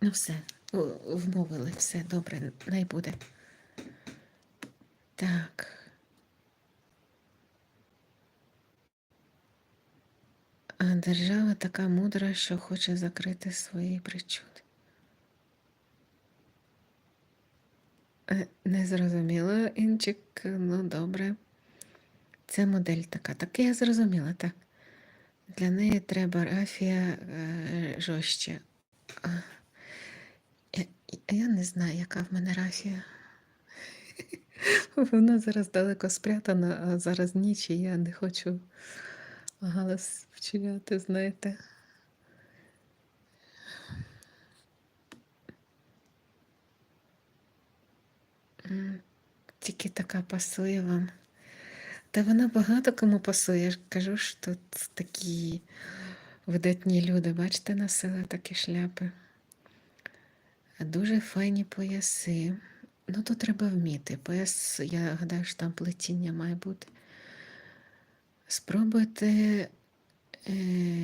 Ну все, вмовили, все добре, най буде. Так. А держава така мудра, що хоче закрити свої причуди. Е, Не зрозуміло, Інчик, ну добре. Це модель така. Так я зрозуміла, так. Для неї треба рафія е, жорстче. Я, я не знаю, яка в мене рафія. Вона зараз далеко спрятана, а зараз ніч, і я не хочу галас вчиняти, знаєте. Тільки така пасує вам. Та вона багато кому пасує. Я ж кажу, що тут такі видатні люди. Бачите, носили такі шляпи. Дуже файні пояси. Ну, то треба вміти. Пояс, я гадаю, що там плетіння має бути. Спробуйте, е,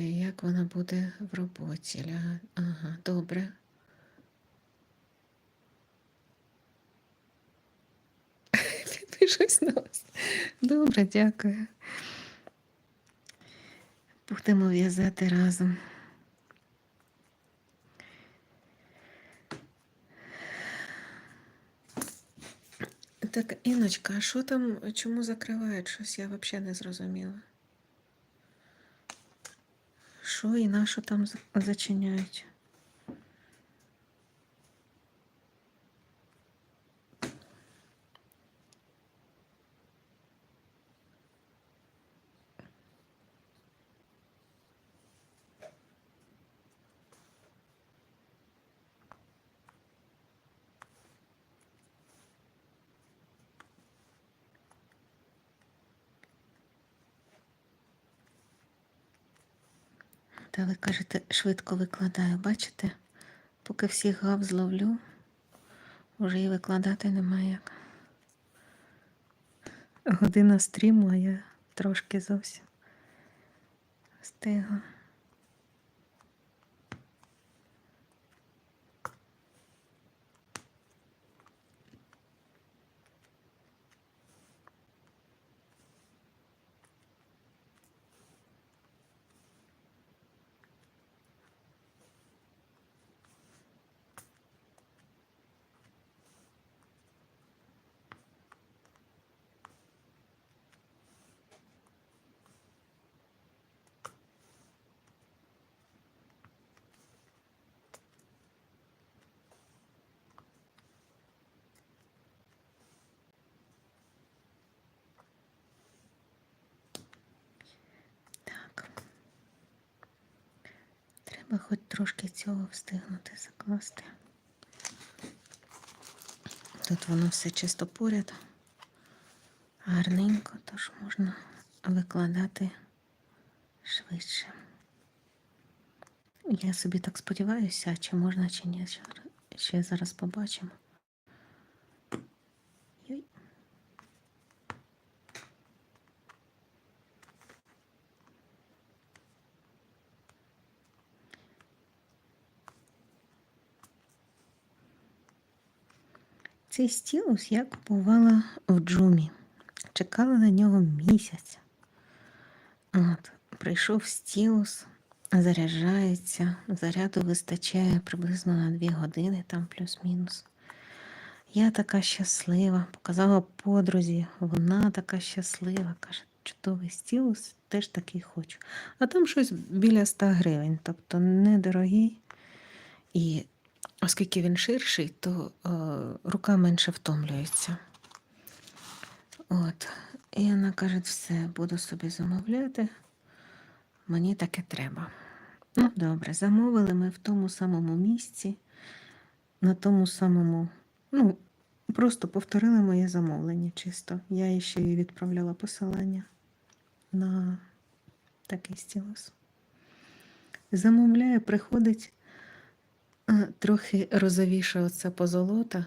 як вона буде в роботі. Ага, добре. Підпишусь на вас. Добре, дякую. Будемо в'язати разом. Так, Іночка, а що там, чому закривають щось? Я взагалі не зрозуміла. Що і на що там зачиняють? Та ви кажете, швидко викладаю, бачите? Поки всіх гав зловлю, вже і викладати немає як. Година а я трошки зовсім встигла. Так. Треба хоч трошки цього встигнути закласти. Тут воно все чисто поряд, гарненько, тож можна викладати швидше. Я собі так сподіваюся, чи можна, чи ні. Ще зараз побачимо. Цей стілус я купувала в джумі. Чекала на нього місяць. От, прийшов стілус, заряджається, заряду вистачає приблизно на 2 години, там плюс-мінус. Я така щаслива, показала подрузі, вона така щаслива, каже, чудовий стілус, теж такий хочу. А там щось біля 100 гривень, тобто недорогий. І оскільки він ширший, то е, рука менше втомлюється. От. І вона каже, все, буду собі замовляти. Мені таке треба. Ну, добре, замовили ми в тому самому місці, на тому самому, ну, просто повторили моє замовлення чисто. Я їй ще й відправляла посилання на такий стілус. Замовляю, приходить трохи розовіша оця позолота.